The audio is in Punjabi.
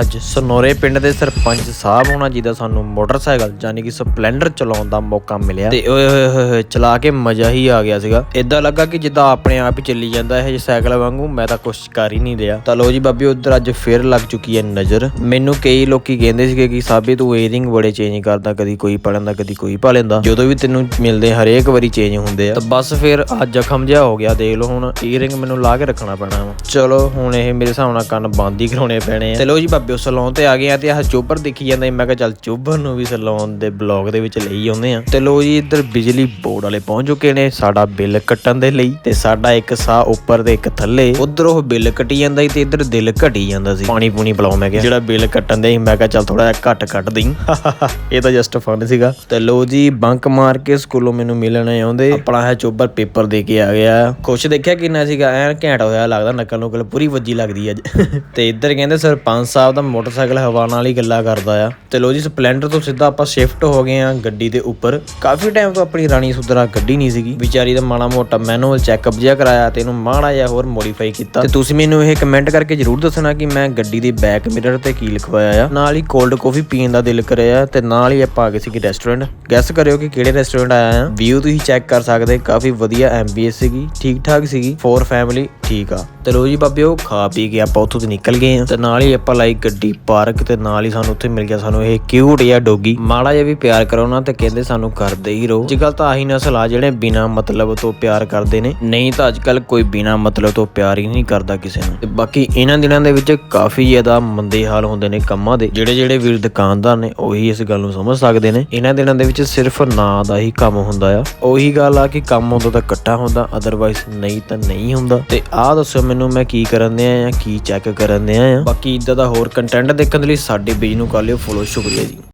ਅੱਜ ਸਨੋਰੇ ਪਿੰਡ ਦੇ ਸਰਪੰਚ ਸਾਹਿਬ ਹੋਣਾ ਜੀ ਦਾ ਸਾਨੂੰ ਮੋਟਰਸਾਈਕਲ ਯਾਨੀ ਕਿ ਸਪਲੈਂਡਰ ਚਲਾਉਣ ਦਾ ਮੌਕਾ ਮਿਲਿਆ। ਤੇ ਓਏ ਹੋਏ ਹੋਏ ਚਲਾ ਕੇ ਮਜ਼ਾ ਹੀ ਆ ਗਿਆ ਸੀਗਾ। ਇਦਾਂ ਲੱਗਾ ਕਿ ਜਿੱਦਾਂ ਆਪਣੇ ਆਪ ਹੀ ਚੱਲੀ ਜਾਂਦਾ ਇਹ ਸਾਈਕਲ ਵਾਂਗੂ, ਮੈਂ ਤਾਂ ਕੁਛ ਕਰ ਹੀ ਨਹੀਂ ਰਿਹਾ। ਤਾਂ ਲੋ ਜੀ ਬਾਬੀ, ਉਧਰ ਅੱਜ ਫੇਰ ਲੱਗ ਚੁੱਕੀ ਹੈ ਨਜ਼ਰ। ਮੈਨੂੰ ਕਈ ਲੋਕੀ ਕਹਿੰਦੇ ਸੀਗੇ ਕਿ ਸਾਬੇ, ਤੂੰ ਏਅਰਿੰਗ ਬੜੇ ਚੇਂਜ ਕਰਦਾ, ਕਦੀ ਕੋਈ ਪਾ ਲੈਂਦਾ ਕਦੀ ਕੋਈ ਪਾ ਲੈਂਦਾ ਜਦੋਂ ਵੀ ਤੈਨੂੰ ਮਿਲਦੇ ਹਰੇਕ ਵਾਰੀ ਚੇਂਜ ਹੁੰਦੇ ਆ। ਤਾਂ ਬਸ ਫੇਰ ਅੱਜ ਜ਼ਖਮ ਜਿਹਾ ਹੋ ਗਿਆ, ਦੇਖ ਲਓ ਹੁਣ ਈਅਰਿੰਗ ਮੈਨੂੰ ਲਾ ਕੇ ਰੱਖਣਾ ਪੈਣਾ ਵਾ। ਚਲੋ, ਹੁਣ ਇਹ ਮੇਰੇ ਹਿਸਾਬ ਨਾਲ ਕੰਨ ਬੰਦ ਹੀ ਕਰਾਉਣੇ ਪੈਣੇ ਆ। ਤੇ ਲੋ ਜੀ ਬਾਬੇ ਸਲੂਨ ਤੇ ਆ ਗਏ ਆ ਤੇ ਆਹ ਚੋਬਰ ਦੇਖੀ ਜਾਂਦਾ ਸੀ। ਮੈਂ ਕਿਹਾ ਚੱਲ ਚੋਬਰ ਨੂੰ ਵੀ ਸਲੂਨ ਦੇ ਬਲੌਗ ਦੇ ਵਿੱਚ ਲਈ ਆਉਂਦੇ ਆ। ਤੇ ਲੋ ਜੀ ਇੱਧਰ ਬਿਜਲੀ ਬੋਰਡ ਵਾਲੇ ਪਹੁੰਚ ਚੁੱਕੇ ਨੇ ਸਾਡਾ ਬਿੱਲ ਕੱਟਣ ਦੇ ਲਈ। ਤੇ ਸਾਡਾ ਇੱਕ ਸਾਹ ਉੱਪਰ ਤੇ ਇੱਕ ਥੱਲੇ। ਉਧਰ ਉਹ ਬਿੱਲ ਕੱਟੀ ਜਾਂਦਾ ਸੀ ਤੇ ਇੱਧਰ ਦਿਲ ਘਟੀ ਜਾਂਦਾ ਸੀ। ਪਾਣੀ ਪੂਣੀ ਪਿਲਾਓ ਮੈਂ ਕਿਹਾ। ਜਿਹੜਾ ਬਿੱਲ ਕੱਟਣ ਦੇ ਸੀ, ਮੈਂ ਕਿਹਾ ਚੱਲ ਥੋੜਾ ਜਿਹਾ ਘੱਟ ਕੱਟ ਦਈ। ਇਹ ਤਾਂ ਜਸਟ ਫਨ ਸੀਗਾ। ਤੇ ਲੋ ਜੀ ਬੰਕ ਮਾਰ ਕੇ ਸਕੂਲੋਂ ਮੈਨੂੰ ਮਿਲਣ ਆਉਂਦੇ। ਆਪਣਾ ਹੈ ਚੋਬਰ ਪੇਪਰ ਦੇ ਕੇ ਆ ਗਿਆ। ਕੁਛ ਦੇਖਿਆ ਕਿੰਨਾ ਸੀਗਾ? ਐਨ ਘੈਂਟ ਹੋਇਆ ਲੱਗਦਾ ਨਕਲ ਨੁਕਲ ਪੂਰੀ ਵੱਜੀ ਲੱਗਦੀ ਅੱਜ। ਤੇ ਇੱਧਰ ਕਹਿੰਦੇ ਸਰਪੰਚ ਸਾਹਿਬ ਦਾ ਮੋਟਰਸਾਈਕਲ ਹਵਾ ਨਾਲ ਹੀ ਗੱਲਾਂ ਕਰਦਾ ਆ। ਤੇ ਲੋ ਜੀ, ਸਪਲੈਂਡਰ ਤੋਂ ਸਿੱਧਾ ਆਪਾਂ ਸ਼ਿਫਟ ਹੋ ਗਏ ਆ ਗੱਡੀ ਦੇ ਉੱਪਰ। ਕਾਫੀ ਟਾਈਮ ਤੋਂ ਆਪਣੀ ਰਾਣੀ ਸੁਧਰਾ ਗੱਡੀ ਨਹੀਂ ਸੀਗੀ। ਵਿਚਾਰੀ ਦਾ ਮਾੜਾ ਮੋਟਾ ਮੈਨੂਅਲ ਚੈੱਕਅਪ ਜਿਹਾ ਕਰਾਇਆ ਤੇ ਇਹਨੂੰ ਮਾੜਾ ਜਿਹਾ ਹੋਰ ਮੋਡੀਫਾਈ ਕੀਤਾ। ਤੇ ਤੁਸੀਂ ਮੈਨੂੰ ਇਹ ਕਮੈਂਟ ਕਰਕੇ ਜਰੂਰ ਦੱਸਣਾ ਕਿ ਮੈਂ ਗੱਡੀ ਦੇ ਬੈਕ ਮਿਰਰ ਤੇ ਕੀ ਲਿਖਵਾਇਆ ਆ। ਨਾਲ ਹੀ ਕੋਲਡ ਕਾਫੀ ਪੀਣ ਦਾ ਦਿਲ ਕਰਿਆ ਤੇ ਨਾਲ ਹੀ ਆਪਾਂ ਆ ਗਏ ਸੀਗੇ ਰੈਸਟੋਰੈਂਟ ਗੈਸ ਕਰਿਓ ਕਿ ਕਿਹੜੇ ਰੈਸਟੋਰੈਂਟ ਆਇਆ ਆ। ਵਿਊ ਤੁਸੀਂ ਚੈੱਕ ਕਰ ਸਕਦੇ ਕਾਫੀ ਵਧੀਆ ਐਮਬੀਐਸ ਸੀਗੀ ਠੀਕ ਠਾਕ ਸੀਗੀ। ਫੋਰ ਫੈਮਿਲੀ ਠੀਕ ਆ। ਤੇ ਲੋ ਜੀ ਉਹ ਖਾ ਪੀ ਕੇ ਆਪਾਂ ਉੱਥੋਂ ਤੋਂ ਨਿਕਲ ਗਏ ਆ। ਤੇ ਨਾਲ ਹੀ ਆਪਾਂ ਲਾਈ ਗੱਡੀ ਪਾਰਕ ਤੇ ਨਾਲ ਹੀ ਸਾਨੂੰ ਉੱਥੇ ਮਿਲ ਗਿਆ ਸਾਨੂੰ ਇਹ ਕਿਊਟ ਜਿਹਾ ਡੋਗੀ। ਮਾੜਾ ਜਿਹਾ ਵੀ ਪਿਆਰ ਕਰੋ ਨਾ ਤੇ ਕਹਿੰਦੇ ਸਾਨੂੰ ਕਰਦੇ ਹੀ ਰਹੋ। ਅੱਜ ਕੱਲ ਤਾਂ ਆਹੀ ਨਸਲ ਆ ਜਿਹੜੇ ਬਿਨਾ ਮਤਲਬ ਤੋਂ ਪਿਆਰ ਕਰਦੇ ਨੇ। ਨਹੀਂ ਤਾਂ ਅੱਜ ਕੱਲ ਕੋਈ ਬਿਨਾ ਮਤਲਬ ਤੋਂ ਪਿਆਰ ਹੀ ਨਹੀਂ ਕਰਦਾ ਕਿਸੇ ਨੂੰ। ਤੇ ਬਾਕੀ ਇਹਨਾਂ ਦਿਨਾਂ ਦੇ ਵਿੱਚ ਕਾਫੀ ਜ਼ਿਆਦਾ ਮੰਦੇ ਹਾਲ ਹੁੰਦੇ ਨੇ ਕੰਮਾਂ ਦੇ। ਜਿਹੜੇ ਜਿਹੜੇ ਵੀਰ ਦੁਕਾਨਦਾਰ ਨੇ, ਉਹੀ ਇਸ ਗੱਲ ਨੂੰ ਸਮਝ ਸਕਦੇ ਨੇ। ਇਹਨਾਂ ਦਿਨਾਂ ਦੇ ਵਿੱਚ ਸਿਰਫ ਨਾਂ ਦਾ ਹੀ ਕੰਮ ਹੁੰਦਾ ਆ। ਉਹੀ ਗੱਲ ਆ ਕਿ ਕੰਮ ਉਦੋਂ ਤਾਂ ਇਕੱਠਾ ਹੁੰਦਾ ਅਦਰਵਾਈਜ਼ ਨਹੀਂ ਤਾਂ ਨਹੀਂ ਹੁੰਦਾ। ਤੇ ਆਹ ਦੱਸੋ ਮੈਨੂੰ ਮੈਂ ਕੀ ਕਰਨ ਦਿਆਂ ਆ ਕੀ ਚੈੱਕ ਕਰਨ ਦਿਆਂ ਆ ਬਾਕੀ ਇਦਾਂ ਦਾ ਹੋਰ ਕੰਟੈਂਟ ਦੇਖਣ ਦੇ ਲਈ ਸਾਡੇ ਪੇਜ ਨੂੰ ਕਰ ਲਿਓ ਫੋਲੋ ਸ਼ੁਕਰੀਆ ਜੀ।